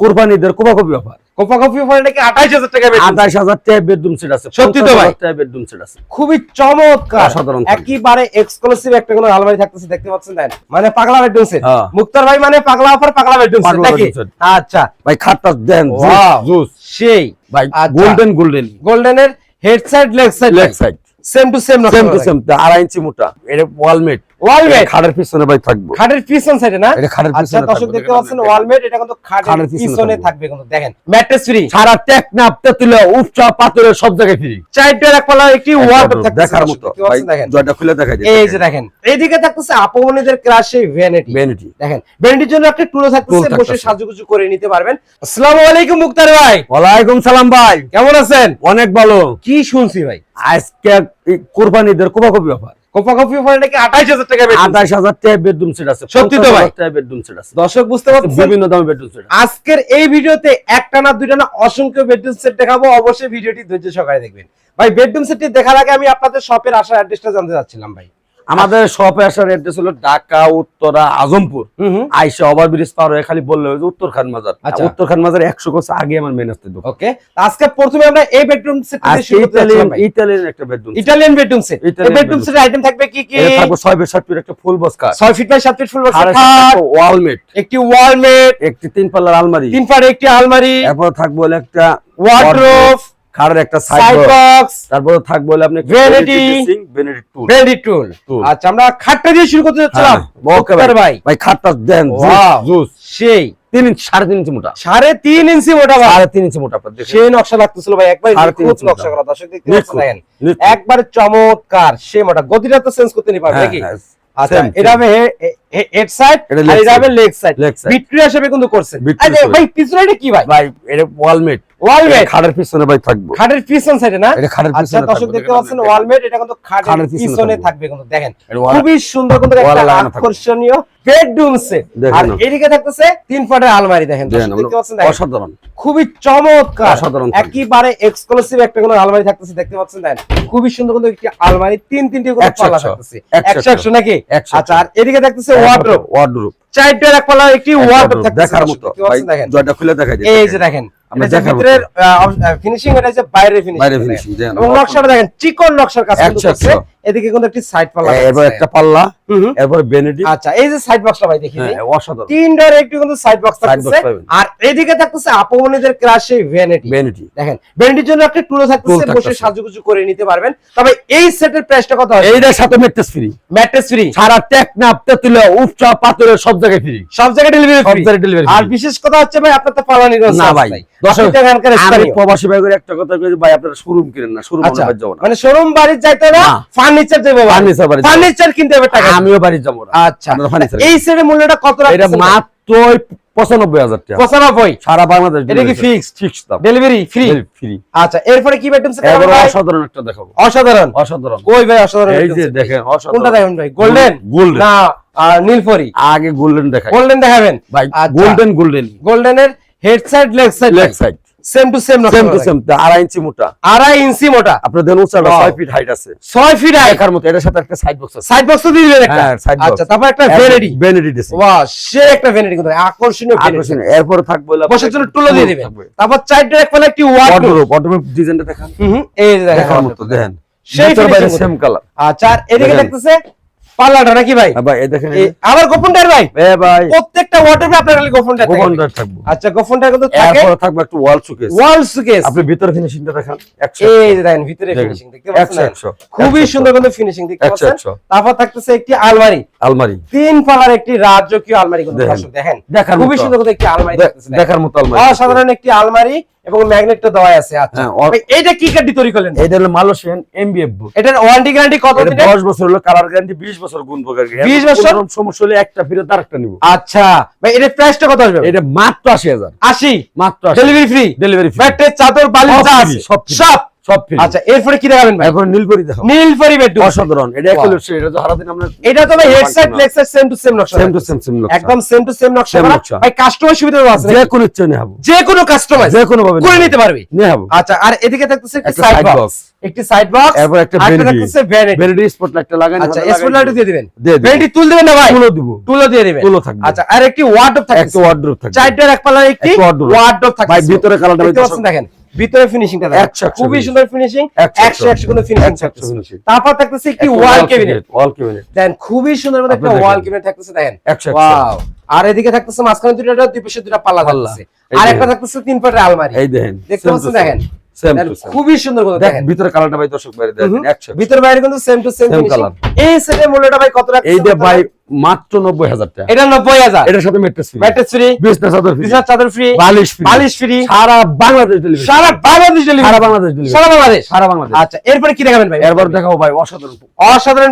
কোরবানিদের কোপাকপি অফার। কোপা অফার নাকি আঠাইশ হাজার টাকা বেডরুম আঠাশ হাজার টাকা বেডরুম সেট আছে। সত্যি তো ভাই? টাকা বেডরুম সেট আছে। খুবই চমৎকার। অসাধারণ থাকবে। একেবারে এক্সক্লুসিভ একটা কোনো আলমারি থাকতেছে দেখতে পাচ্ছেন দেন? মানে পাগলা বেডরুম সেট। হ্যাঁ। মুক্তার ভাই মানে পাগলা অফার পাগলা বেডরুম সেট নাকি? আচ্ছা। ভাই খাটটা দেন জুস সেই। ভাই। গোল্ডেন গোল্ডেন গোল্ডেনের head side leg side leg side same to same same to same আড়াই ইঞ্চি মোটা। এটা ওয়ালমেট ওয়ালমেট খাটের পিছনে ভাই থাকবে। খাটের পিছন সাইডে না? এটা খাটের আচ্ছা দর্শক দেখতে পাচ্ছেন ওয়ালমেট এটা কিন্তু খাটের খাটের পিছনে পিছনে থাকবে। থাকবে কিন্তু দেখেন ম্যাট্রেস ফ্রি সারা টেক না তুলে উপচা পাথরে সব জায়গায় ফ্রি চারটার এক পাল্লা একটি ওয়ার্ডরোব থাকতেছে দেখার মতো। দেখতে জয়টা খুলে দেখা যায় এই যে দেখেন। এইদিকে থাকতেছে আপমনিদের ক্রাশে ভ্যানিটি ভ্যানিটি দেখেন ভ্যানিটির জন্য একটা টুলও থাকতেছে Tool বসে সাজুগুজু করে নিতে পারবেন। আসসালামু আলাইকুম মুক্তার ভাই। ওয়ালাইকুম সালাম ভাই। কেমন আছেন? অনেক ভালো। কি শুনছি ভাই? আজকে কোরবানিদের কোপাকপি অফার। কোপা কপি অফার নাকি আঠাইশ হাজার টাকা আঠাশ হাজার টাকা বেডরুম সেট আছে সত্যি তো ভাই? টাকা বেডরুম সেট আছে। দর্শক বুঝতে পারছেন? বিভিন্ন দামে বেডরুম সেট আজকের এই ভিডিওতে একটা না দুইটা না অসংখ্য বেডরুম সেট দেখাবো অবশ্যই ভিডিওটি ধৈর্য সহকারে দেখবেন। ভাই বেডরুম সেটটি দেখার আগে আমি আপনাদের শপের আসার অ্যাড্রেসটা জানতে চাচ্ছিলাম ভাই। আমাদের শপে আসার অ্যাড্রেস হলো ঢাকা উত্তরা আজমপুর। আইসা ওভার ব্রিজ পার হয়ে খালি বললে যে উত্তর খান মাজার। আচ্ছা। উত্তর খান মাজার একশো কোস আগে আমার মেন আসতে ওকে আজকে প্রথমে আমরা এই বেডরুম সেট যাচ্ছিলাম ইতালিয়ান একটা বেডরুম ইটালিয়ান বেডরুম সেট এই বেডরুম সেটের আইটেম থাকবে কি কি? থাকবে ছয় বেড সাত ফিট একটা ফুল বক্স কার ছয় ফিট বাই সাত ফিট ফুল আর ওয়ালমেট একটি ওয়ালমেট একটি তিন পাল্লার আলমারি। তিন পারে একটি আলমারি। এরপর থাকবে একটা ওয়ার্ডরোব একটা সাইড বক্স তারপরে থাকবে হলো আপনি Vanity। Vanity stool very stool আচ্ছা আমরা খাটটা দিয়ে শুরু করতে যাচ্ছিলাম। মুক্তার ভাই। ভাই। খাটটা দেন জুস সেই। তিন ইঞ্চি সাড়ে তিন ইঞ্চি মোটা। সাড়ে তিন ইঞ্চি মোটা ভাই। সাড়ে তিন ইঞ্চি মোটা সেই নকশা লাগতেছিল ভাই। একবার নকশা করা দর্শক। একবারে চমৎকার সে মোটা। গতিটা তো চেঞ্জ করতে নি পারবে হ্যাঁ, নাকি? হ্যাঁ, আচ্ছা এটা হেড সাইড আর leg এটা হবে লেগ সাইড হিসেবে কিন্তু Victoria আচ্ছা, ভাই পিছনে এটা কি ভাই? ভাই এটা ওয়ালমেট ওয়ালমেট খাটের পিছনে ভাই থাকবে। খাটের পিছন সাইডে না? এটা খাটের আচ্ছা দর্শক দেখতে পাচ্ছেন ওয়ালমেট এটা কিন্তু খাটের পিছনে পিছনে থাকবে। কিন্তু দেখেন। খুবই সুন্দর কিন্তু একটা আকর্ষণীয় বেডরুম সেট আর এদিকে থাকতেছে তিন ফুটের আলমারি দেখেন দেখতে পাচ্ছেন অসাধারণ। খুবই চমৎকার। অসাধারণ। একেবারে এক্সক্লুসিভ একটা কোনো আলমারি থাকতেছে দেখতে পাচ্ছেন দেখেন। খুবই সুন্দর কিন্তু একটি আলমারি তিন তিনটি করে একশো পাল্লা থাকতেছে। নাকি? একশো। আচ্ছা আর এদিকে থাকতেছে ওয়ার্ডরোব ওয়ার্ডরোব চারটার এক পাল্লা একটি ওয়ার্ডরোব দেখার মতো। জয়টা খুলে দেখা যায় এই যে দেখেন আমরা এটা যে দেখার মতো। ভিতরের ফিনিশিং এটা যে বাইরের ফিনিশিং বাইরে ফিনিশিং এবং নকশাটা দেখেন চিকন নকশার কাজ কিন্তু একশো এদিকে কিন্তু একটি সাইড পাল্লা এরপর একটা পাল্লা হুম হুম। এরপর বেনেডি আচ্ছা এই যে সাইড বক্সটা ভাই দেখি। অসাধারণ। তিনটার একটু কিন্তু সাইড বক্স থাকছে আর এদিকে থাকতেছে আপমনিদের ক্রাশে ভ্যানিটি বেনেডি দেখেন ভ্যানিটির জন্য একটা টুলও থাকতেছে বসে সাজুগুজু করে নিতে পারবেন। তবে এই সেটের প্রাইসটা কত হবে এইটার সাথে ফ্রি ম্যাট্রেস ফ্রি সারা টেক না উপচা পাথরে সব জায়গায় ফ্রি সব জায়গায় ডেলিভারি সব জায়গায় ডেলিভারি আর বিশেষ কথা হচ্ছে ভাই আপনার তো পালানি রয়েছে না ভাই। দর্শক এখানকার আমি স্থানীয়। প্রবাসী ভাই একটা কথা ভাই আপনারা শোরুম কিনেন না শোরুম আচ্ছা আমরা যাব না মানে শোরুম বাড়ির যাইতে না না। ফার্নিচার দেবো Furniture বাড়ি ফার্নিচার কিনতে হবে টাকা। আমিও বাড়ি যাব আচ্ছা এই সেটের মূল্যটা কত এটা মাত্র পঁচানব্বই হাজার টাকা। পঁচানব্বই? সারা বাংলাদেশ এটা কি fixed? ফিক্স দাম। ডেলিভারি ফ্রি ফ্রি আচ্ছা এরপরে কি অসাধারণ একটা দেখাবো। অসাধারণ। অসাধারণ। ভাই অসাধারণ এই যে set? দেখেন কোনটা দেখেন ভাই? গোল্ডেন গোল্ডেন না আর নীলপরি আগে গোল্ডেন দেখাই। গোল্ডেন দেখাবেন? ভাই। গোল্ডেন গোল্ডেন গোল্ডেনের head side leg side leg side same to same same to same আড়াই ইঞ্চি মোটা। আড়াই ইঞ্চি মোটা। আপনার দেন ফিট হাইট আছে। ফিট হাই দেখার মতো এটার সাথে একটা সাইড বক্স আছে। সাইড বক্স দিয়ে দিবেন একটা। হ্যাঁ, আচ্ছা তারপর একটা দিছে। ওয়াও সে একটা কিন্তু। আকর্ষণীয় আকর্ষণীয়। এরপর থাকবে বসার জন্য টুলো দিয়ে দিবেন। তারপর পালে একটি ওয়ার্ডরোব ওয়ার্ডরোব ডিজাইনটা দেখান। হুম এই দেখেন মতো দেখেন। সেই সেম কালার আচ্ছা এদিকে। দেখতেছে পাল্লাটা নাকি ভাই? ভাই এই দেখেন এই আবার গোপনটার ভাই? ভাই। প্রত্যেকটা আপনার খালি থাকবে। আচ্ছা গোপনটা কিন্তু থাকে। এরপর থাকবে একটা ওয়াল শোকেস ওয়াল সুকেস আপনি ভিতরে ফিনিশিংটা দেখান 100 এই যে দেখেন ভিতরে ফিনিশিং দেখতে পাচ্ছেন 100 100 খুবই সুন্দর কিন্তু ফিনিশিং দেখতে পাচ্ছেন। তারপর থাকতেছে একটি আলমারি। আলমারি। তিন পালার একটি রাজকীয় আলমারি কিন্তু দেখেন। খুবই সুন্দর কিন্তু একটি আলমারি। দেখার মতো আলমারি। অসাধারণ একটি আলমারি। এবং ম্যাগনেটটা দেওয়া আছে আচ্ছা। হ্যাঁ, ভাই, এইটা কি কাটি তৈরি করলেন? এটা হলো মালয়েশিয়ান এমবিএফ বুক এটার ওয়ারেন্টি গ্যারান্টি কত দিন দিনের 10 বছর হলো কালার গ্যারান্টি 20 বছর গুণ প্রকার 20 বছর? সমস্যা হলে একটা ফিরে আরেকটা নিব। আচ্ছা ভাই এর প্রাইসটা কত আসবে? এটা মাত্র 80000 আশি? মাত্র 80 ডেলিভারি ফ্রি ডেলিভারি ফ্রি ব্যাটের চাদর বালিশ সব সব। সব সব ফ্রি আচ্ছা এরপরে কি দেখাবেন ভাই? এখন নীলপরি দেখো নীলপরি বেডরুম অসাধারণ। এটা Wow. এটা তো সারাদিন আমরা এটা তো ভাই head side same to same নকশা। সেম টু সেম সেম একদম সেম টু সেম নকশা Same করা। নকশা। ভাই কাস্টমার সুবিধা আছে যে কোনো ইচ্ছে নিয়ে যে কোনো কাস্টমাইজ যে কোনো ভাবে করে নিতে পারবি। নিয়ে আচ্ছা আর এদিকে থাকতেছে একটা একটা সাইড বক্স একটি সাইড বক্স এরপর একটা আর vanity। থাকতেছে ভ্যানিটি ভ্যানিটি স্পটলাইটটা লাগাই আচ্ছা স্পটলাইট দিয়ে দিবেন। ভ্যানিটি তুল দিবেন না ভাই? তুলো দিব। তুলো দিয়ে দিবেন। তুলো থাকবে। আচ্ছা আর একটি ওয়ার্ডরোব থাকবে একটা ওয়ার্ডরোব থাকবে। চারটার এক পাল্লার একটি ওয়ার্ডরোব থাকবে ভাই, ভিতরে কালারটা দেখেন। ভিতরে ফিনিশিংটা দেখেন। খুবই সুন্দর ফিনিশিং একশো একশো একশো কোনো ফিনিশিং তারপর থাকতেছে একটি ওয়াল ক্যাবিনেট ওয়াল ক্যাবিনেট দেন খুবই সুন্দর মধ্যে একটা ওয়াল। ক্যাবিনেট থাকতেছে দেখেন। ওয়াও আর এদিকে থাকতেছে মাঝখানে দুটো দুই পাশে দুটো পাল্লা। থাকতেছে। আর একটা থাকতেছে তিন পাটের আলমারি। এই দেখেন দেখতে পাচ্ছেন দেখেন। খুবই সুন্দর করে দেখেন। ভিতরে কালারটা ভাই দর্শক বাইরে দেখেন হুম। একশো ভিতর বাইরে কিন্তু সেম টু সেম Same এই সেটের মূল্যটা ভাই কত রাখছেন? এই ভাই মাত্র নব্বই হাজার টাকা। এটা এটার সাথে ফ্রি ব্যাটারি ফ্রি বিজনেস চাদর ফ্রি বিছানার চাদর ফ্রি বালিশ ফ্রি বালিশ ফ্রি সারা বাংলাদেশ ডেলিভারি সারা বাংলাদেশ ডেলিভারি সারা বাংলাদেশ ডেলিভারি সারা বাংলাদেশ। সারা বাংলাদেশ। আচ্ছা এরপরে কি দেখাবেন ভাই? এরপর দেখাও ভাই অসাধারণ। অসাধারণ।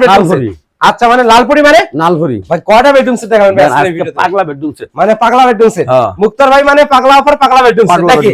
আচ্ছা মানে লালপুরি মানে? নালভরি ভাই কয়টা বেডরুম সেট দেখাবেন? পাগলা বেডরুম সেট মানে পাগলা বেডরুম সেট হ্যাঁ। মুক্তার ভাই মানে পাগলা অফার পাগলা বেডরুম সেট নাকি?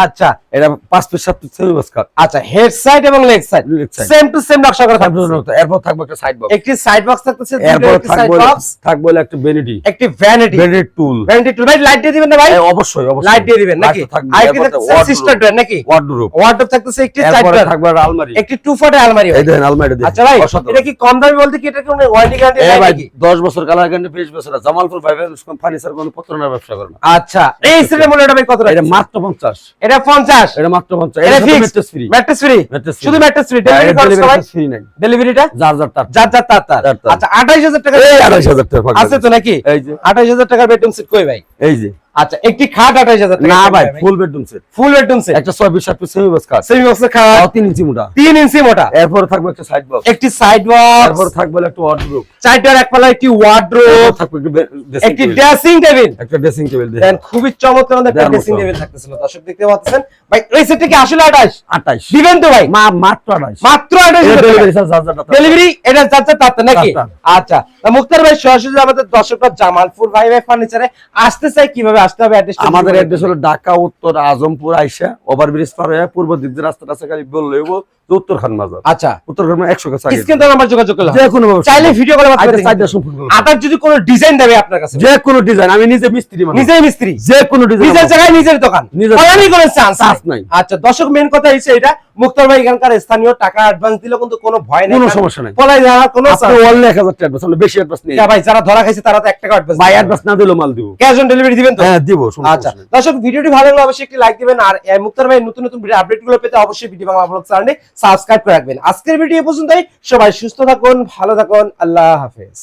আচ্ছা। এটা পাঁচ পিস সাত পিস সেমি বস্কার আচ্ছা হেড সাইড এবং leg side same to same নকশা করা থাকবে এরপর থাকবে একটা সাইড বক্স একটি সাইড বক্স থাকতেছে এরপর থাকবে বক্স থাকবে একটা বেনিটি একটি ভ্যানিটি বেনিটি টুল ভ্যানিটি টু ভাই লাইট দিয়ে দিবেন না ভাই? অবশ্যই অবশ্যই। লাইট দিয়ে দিবেন নাকি? আরেকটি থাকতেছে সিস্টার ডোর নাকি? ওয়ার্ডরোব ওয়ার্ডরোব থাকতেছে একটি সাইড থাকবে আলমারি। একটি টু ফুটের আলমারি এই দেখেন আলমারি আচ্ছা ভাই এটা কি কম দামি বলতে কি এটা কোনো ওয়ারেন্টি গ্যারান্টি নাই ভাই 10 বছর কালার গ্যারান্টি 20 বছর জামালপুর ভাই ফার্নিচার কোনো প্রতারণার ব্যবসা করে না। আচ্ছা এই সেটের মূল্যটা ভাই কত এটা? মাত্র 50 এটা 50 এটা মাত্র 50 এটা এটা ম্যাট্রেস ফ্রি ম্যাট্রেস ফ্রি শুধু ম্যাট্রেস ফ্রি ডেলিভারি খরচ ফ্রি নাই। ডেলিভারিটা যার যার তার। যার যার তার। আচ্ছা 28000 টাকা এই 28000 টাকা আছে তো নাকি? এই যে। 28000 টাকার বেডরুম সেট কই ভাই? এই যে। আচ্ছা একটি খাট 28000 টাকা না ভাই full bedroom set full bedroom set একটা 6 20 পিস সেমি বক্স সেমি খাট। 3 ইঞ্চি মোটা। 3 ইঞ্চি মোটা। এরপর থাকবে একটা সাইড বক্স একটি সাইড বক্স এরপর থাকবে একটা ওয়ার্ডরোব এক একটি ওয়ার্ড্রোব থাকবে একটি ড্রেসিং টেবিল একটা ড্রেসিং টেবিল দেন খুবই চমৎকার একটা ড্রেসিং টেবিল থাকতেছিল। দর্শক দেখতে পাচ্ছেন। ভাই এই সেটটা কি আসলে 28 28 দিবেন তো ভাই। মাত্র 28 মাত্র 28 ডেলিভারি এটা তাতে নাকি? আচ্ছা। মুক্তার ভাই সরাসরি আমাদের দর্শকরা জামালপুর ভাই ভাই ফার্নিচারে আসতে চাই কীভাবে? আসতে হবে আমাদের অ্যাড্রেস হলো ঢাকা উত্তর আজমপুর আইসা ওভারব্রিজ পার হয়ে পূর্ব দিক দিয়ে রাস্তাটা আছে খালি বললে উত্তর খান বাজার আচ্ছা। উত্তর খান একশো কাছে স্ক্রিন তো নাম্বার যোগাযোগ করলাম। যে কোনো চাইলে ভিডিও কলে আচ্ছা, সম্পূর্ণ আদার যদি কোনো ডিজাইন দেবে আপনার কাছে। যে কোনো ডিজাইন আমি নিজে মিস্ত্রি মানুষ নিজেই মিস্ত্রি। যে কোনো ডিজাইন নিজের জায়গায় নিজের দোকান। নিজের কোনো চান্স চান্স নাই। আচ্ছা দর্শক মেন কথা হচ্ছে এটা। মুক্তার ভাই এখানকার স্থানীয় টাকা অ্যাডভান্স দিলে কিন্তু কোনো ভয় নেই। কোনো সমস্যা নাই। পলাই যাওয়ার কোনো আপনি অনলি এক হাজার টাকা advance, আমরা বেশি অ্যাডভান্স নেই নেই। ভাই যারা ধরা খাইছে তারা তো এক টাকা অ্যাডভান্স ভাই অ্যাডভান্স না। দিলেও মাল দিব। ক্যাশ অন ডেলিভারি দিবেন তো? হ্যাঁ দিব আচ্ছা দর্শক ভিডিওটি ভালো লাগলে অবশ্যই একটি লাইক দিবেন। আর মুক্তার ভাই নতুন নতুন ভিডিও আপডেটগুলো পেতে অবশ্যই ভিডিও বাংলা ব্লগ চ্যানেলে সাবস্ক্রাইব করে রাখবেন। আজকের ভিডিও পর্যন্তই। সবাই সুস্থ থাকুন ভালো থাকুন। আল্লাহ হাফেজ।